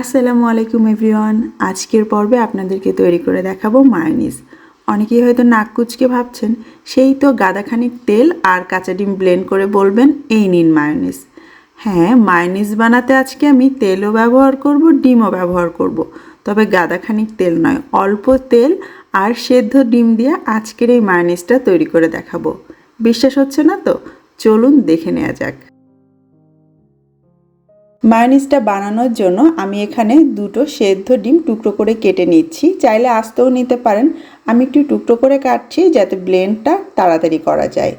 আসসালামু আলাইকুম এভরিওয়ান। আজকের পর্বে আপনাদেরকে তৈরি করে দেখাবো মায়োনিজ। অনেকেই হয়তো নাক কুচকে ভাবছেন, সেই তো গাদাখানিক তেল আর কাঁচা ডিম ব্লেন্ড করে বলবেন এই নিন মায়োনিজ। হ্যাঁ মায়োনিজ বানাতে আজকে আমি তেলও ব্যবহার করব, ডিমও ব্যবহার করব। তবে গাদাখানিক তেল নয়, অল্প তেল আর সেদ্ধ ডিম দিয়ে আজকের এই মায়োনিজটা তৈরি করে দেখাবো। বিশ্বাস হচ্ছে না তো? চলুন দেখে নেওয়া যাক। মায়োনিজটা বানানোর জন্য আমি এখানে দুটো সেদ্ধ ডিম টুকরো করে কেটে নিচ্ছি। চাইলে আস্তেও নিতে পারেন। আমি একটু টুকরো করে কাটছি যাতে ব্লেন্ডটা তাড়াতাড়ি করা যায়।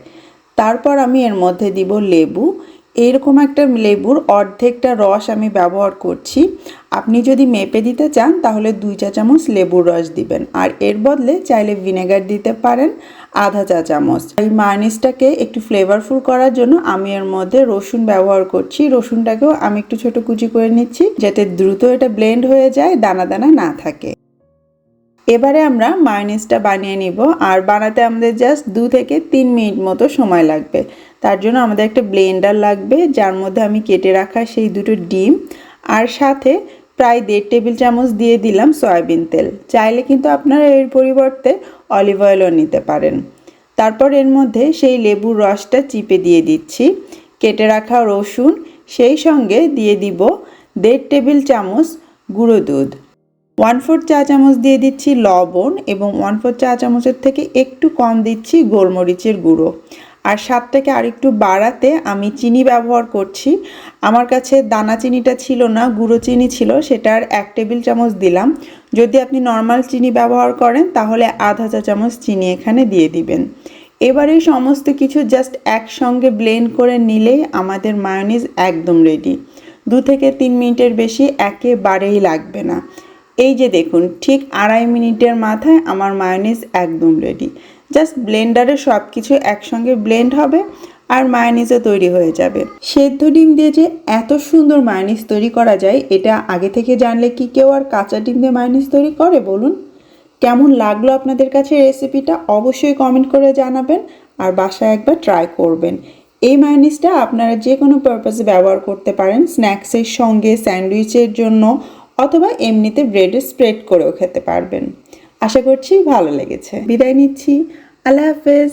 তারপর আমি এর মধ্যে দিব লেবু। এইরকম একটা লেবুর অর্ধেকটা রস আমি ব্যবহার করছি। আপনি যদি মেপে দিতে চান, তাহলে দুই চা চামচ লেবুর রস দিবেন। আর এর বদলে চাইলে ভিনেগার দিতে পারেন, আধা চা চামচ। এই মায়োনিজটাকে একটু ফ্লেভারফুল করার জন্য আমি এর মধ্যে রসুন ব্যবহার করছি। রসুনটাকেও আমি একটু ছোট কুচি করে নিচ্ছি, যাতে দ্রুত এটা ব্লেন্ড হয়ে যায়, দানা দানা না থাকে। এবারে আমরা মায়োনিজটা বানিয়ে নিব আর বানাতে আমাদের জাস্ট দু থেকে তিন মিনিট মতো সময় লাগবে। তার জন্য আমাদের একটা ব্লেন্ডার লাগবে, যার মধ্যে আমি কেটে রাখা সেই দুটো ডিম আর সাথে প্রায় দেড় টেবিল চামচ দিয়ে দিলাম সয়াবিন তেল। চাইলে কিন্তু আপনারা এর পরিবর্তে অলিভ অয়েলও নিতে পারেন। তারপর এর মধ্যে সেই লেবুর রসটা চিপে দিয়ে দিচ্ছি। কেটে রাখা রসুন, সেই সঙ্গে দিয়ে দিব দেড় টেবিল চামচ গুঁড়ো দুধ। ওয়ান ফোর চা চামচ দিয়ে দিচ্ছি লবণ এবং ওয়ান ফোর চা চামচের থেকে একটু কম দিচ্ছি গোলমরিচের গুঁড়ো। আর স্বাদটাকে আরেকটু বাড়াতে আমি চিনি ব্যবহার করছি। আমার কাছে দানা চিনিটা ছিল না, গুঁড়ো চিনি ছিল সেটার এক টেবিল চামচ দিলাম। যদি আপনি নর্মাল চিনি ব্যবহার করেন, তাহলে আধা চা চামচ চিনি এখানে দিয়ে দিবেন। এবার এই সমস্ত কিছু জাস্ট একসঙ্গে ব্লেন্ড করে নিলেই আমাদের মায়োনিজ একদম রেডি। দু থেকে তিন মিনিটের বেশি একেবারেই লাগবে না। এই যে দেখুন, ঠিক আড়াই মিনিটের মাথায় আমার মায়োনিজ একদম রেডি জাস্ট ব্লেন্ডারে সব কিছু একসঙ্গে ব্লেন্ড হবে আর মায়োনিজও তৈরি হয়ে যাবে। সেদ্ধ ডিম দিয়ে যে এত সুন্দর মায়োনিজ তৈরি করা যায়, এটা আগে থেকে জানলে কি কেউ আর কাঁচা ডিম দিয়ে মায়োনিজ তৈরি করে বলুন? কেমন লাগল আপনাদের কাছে রেসিপিটা অবশ্যই কমেন্ট করে জানাবেন আর বাসায় একবার ট্রাই করবেন। এই মায়োনিজটা আপনারা যে কোনো পারপাসে ব্যবহার করতে পারেন স্ন্যাক্সের সঙ্গে স্যান্ডউইচের জন্য অথবা এমনিতে ব্রেডে স্প্রেড করেও খেতে পারবেন। আশা করছি ভালো লেগেছে। বিদায় নিচ্ছি। আল্লাহ হাফেজ।